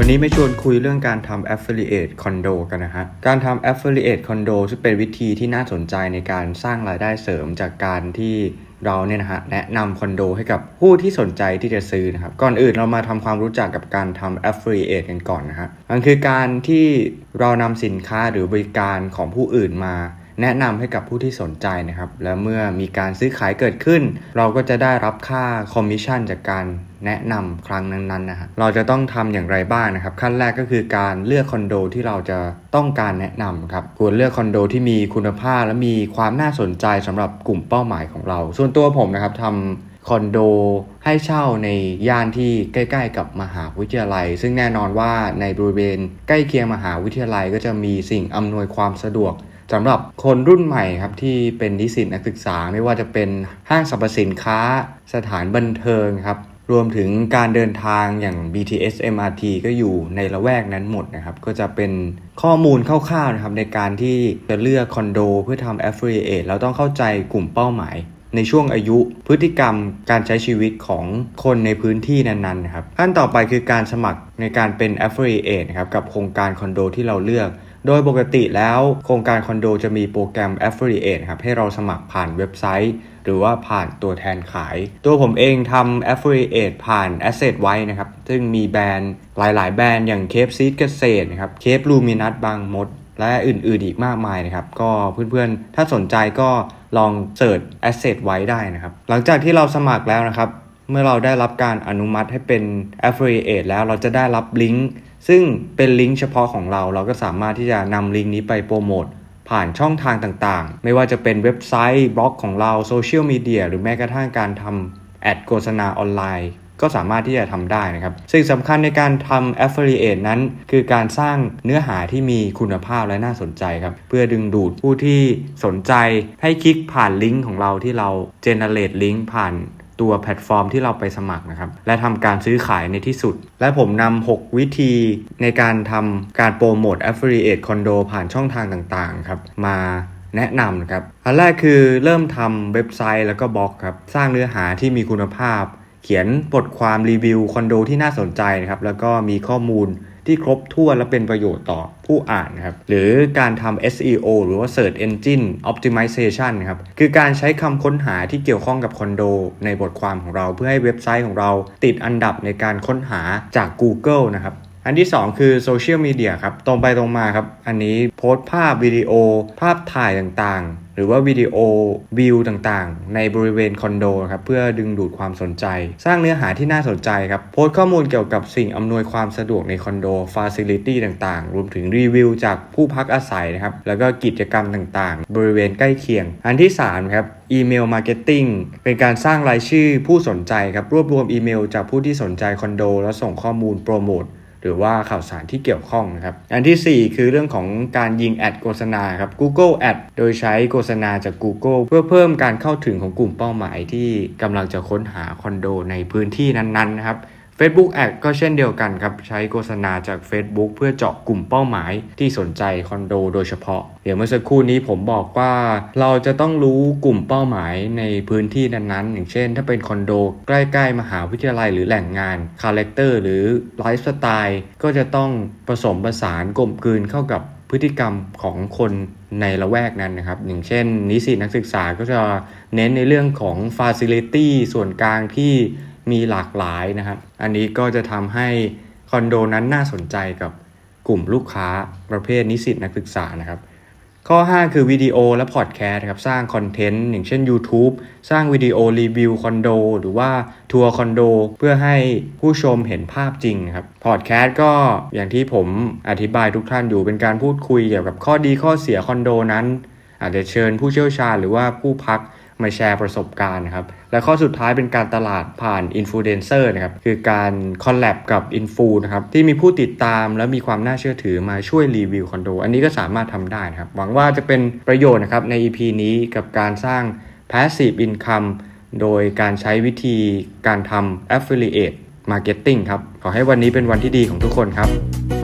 วันนี้ไม่ชวนคุยเรื่องการทำ affiliate condo กันนะฮะ การทำ affiliate condo ซึ่งเป็นวิธีที่น่าสนใจในการสร้างรายได้เสริมจากการที่เราเนี่ยนะฮะแนะนำคอนโดให้กับผู้ที่สนใจที่จะซื้อนะครับ ก่อนอื่นเรามาทำความรู้จักกับการทำ affiliate กันก่อนนะฮะ มันคือการที่เรานำสินค้าหรือบริการของผู้อื่นมา แนะนำให้กับผู้ที่สนใจนะครับ และเมื่อมีการซื้อขายเกิดขึ้น เราก็จะได้รับค่าคอมมิชชั่นจากการแนะนำครั้งนั้นๆนะฮะเราจะต้องทำอย่างไรบ้างนะครับ ขั้นแรกก็คือการเลือกคอนโดที่เราจะต้องการแนะนำครับควรเลือกคอนโดที่มีคุณภาพและมีความน่าสนใจสำหรับกลุ่มเป้าหมายของเรา ส่วนตัวผมนะครับทำคอนโดให้เช่าในย่านที่ใกล้ ๆ กับมหาวิทยาลัย ซึ่งแน่นอนว่าในบริเวณใกล้เคียงมหาวิทยาลัยก็จะมีสิ่งอำนวยความสะดวก สำหรับคนรุ่นใหม่ครับที่เป็นนิสิตนักศึกษาไม่ว่าจะเป็นห้างสรรพสินค้า สถานบันเทิงครับรวมถึงการเดินทางอย่าง BTS MRT ก็อยู่ในละแวกนั้นหมดนะครับ ก็จะเป็นข้อมูลคร่าวๆนะครับในการที่จะเลือกคอนโดเพื่อทำ affiliate เราต้องเข้าใจกลุ่มเป้าหมาย ในช่วงอายุพฤติกรรมการใช้ชีวิตของคนในพื้นที่นั้นๆนะครับขั้นต่อไปคือการสมัครในการเป็น affiliate นะครับกับโครงการคอนโดที่เราเลือก โดยปกติแล้วโครงการคอนโดจะมีโปรแกรม affiliate ครับให้เราสมัครผ่านเว็บไซต์ หรือว่าผ่านตัวแทนขาย ตัวผมเองทำ affiliate ผ่าน asset ไว้นะครับ ซึ่งมีแบรนด์หลายๆ แบรนด์อย่างเคฟซีดเกษตรนะครับเคฟลูมินัสบางมด และอื่นๆอีกมากมายนะครับ ก็เพื่อนๆ ถ้าสนใจก็ลองเสิร์ช asset ไว้ได้นะครับ หลังจากที่เราสมัครแล้วนะครับ เมื่อเราได้รับการอนุมัติให้เป็น affiliate แล้วเราจะได้รับลิงก์ซึ่งเป็นลิงก์เฉพาะของเรา เราก็สามารถที่จะนำลิงก์นี้ไปโปรโมทผ่านช่องทางต่างๆ ไม่ว่าจะเป็นเว็บไซต์บล็อกของเราโซเชียลมีเดียหรือแม้กระทั่งการทำแอดโฆษณาออนไลน์ ก็สามารถที่จะทำได้นะครับ สิ่งสำคัญในการทำ affiliate นั้น คือการสร้างเนื้อหาที่มีคุณภาพและน่าสนใจครับ เพื่อดึงดูดผู้ที่สนใจให้คลิกผ่านลิงก์ของเราที่เรา generate ลิงก์ผ่าน ตัวแพลตฟอร์มที่เราไปสมัครนะครับ และทำการซื้อขายในที่สุด และผมนำ 6 วิธีในการทำการโปรโมท Affiliate Condo ผ่านช่องทางต่างๆครับ มาแนะนำนะครับ อันแรกคือเริ่มทำเว็บไซต์แล้วก็บล็อกครับ สร้างเนื้อหาที่มีคุณภาพ เขียนบทความรีวิวคอนโดที่น่าสนใจนะครับ แล้วก็มีข้อมูล ที่ครบถ้วนและเป็นประโยชน์ต่อผู้อ่านนครับหรือการทำ SEO หรือว่า Search Engine Optimization ครับคือการใช้คำค้นหาที่เกี่ยวข้องกับคอนโด ในบทความของเราเพื่อให้เว็บไซต์ของเราติดอันดับในการค้นหาจาก Google นะครับอันที่ 2 คือโซเชียลมีเดียครับตรงไปตรงมาครับอันนี้โพสต์ภาพวิดีโอ ภาพถ่ายต่างๆ หรือว่าวิดีโอวิวต่างๆ ในบริเวณคอนโดครับเพื่อดึงดูดความสนใจ สร้างเนื้อหาที่น่าสนใจครับโพสต์ข้อมูลเกี่ยวกับสิ่งอำนวยความสะดวกในคอนโดฟาซิลิตี้ต่างๆ รวมถึงรีวิวจากผู้พักอาศัยนะครับแล้วก็กิจกรรมต่างๆ บริเวณใกล้เคียง อันที่3ครับอีเมลมาร์เก็ตติ้งเป็นการสร้างรายชื่อผู้สนใจครับรวบรวมอีเมลจากผู้ที่สนใจคอนโด แล้วส่งข้อมูลโปรโมท หรือว่าข่าวสารที่เกี่ยวข้องนะครับ อันทีสี่ 4 คือเรื่องของการยิงแอดโฆษณาครับ Google Ad โดยใช้โฆษณาจาก Google เพื่อเพิ่มการเข้าถึงของกลุ่มเป้าหมายที่กำลังจะค้นหาคอนโดในพื้นที่นั้นๆนะครับ Facebook Ad ก็เช่นเดียวกันครับ ใช้โฆษณาจาก Facebook เพื่อเจาะกลุ่มเป้าหมายที่สนใจคอนโดโดยเฉพาะ เดี๋ยวเมื่อสักครู่นี้ผมบอกว่า เราจะต้องรู้กลุ่มเป้าหมายในพื้นที่นั้นๆ อย่างเช่น ถ้าเป็นคอนโดใกล้ๆ มหาวิทยาลัยหรือแหล่งงานคาแรคเตอร์หรือไลฟ์สไตล์ก็จะต้องผสมผสานกลมกลืนเข้ากับพฤติกรรมของคนในละแวกนั้นนะครับ อย่างเช่น นิสิตนักศึกษาก็จะเน้นในเรื่องของ Facility ส่วนกลางที่ มีหลากหลายนะครับ อันนี้ก็จะทำให้คอนโดนั้นน่าสนใจกับกลุ่มลูกค้าประเภทนิสิตนักศึกษานะครับ ข้อ 5 คือวิดีโอและพอดแคสต์ครับสร้างคอนเทนต์อย่างเช่น YouTube สร้างวิดีโอรีวิวคอนโดหรือว่าทัวร์คอนโดเพื่อให้ผู้ชมเห็นภาพจริงครับพอดแคสต์ก็อย่างที่ผมอธิบายทุกท่านอยู่เป็นการพูดคุยเกี่ยวกับข้อดีข้อเสียคอนโดนั้น อาจจะเชิญผู้เชี่ยวชาญหรือว่าผู้พัก มาแชร์ประสบการณ์ครับ และข้อสุดท้ายเป็นการตลาดผ่านอินฟลูเอนเซอร์นะครับ คือการคอลแลบกับอินฟูนะครับ ที่มีผู้ติดตามและมีความน่าเชื่อถือมาช่วยรีวิวคอนโด อันนี้ก็สามารถทำได้นะครับ หวังว่าจะเป็นประโยชน์นะครับใน EP นี้กับการสร้าง Passive Income โดยการใช้วิธีการทำ Affiliate Marketing ครับ ขอให้วันนี้เป็นวันที่ดีของทุกคนครับ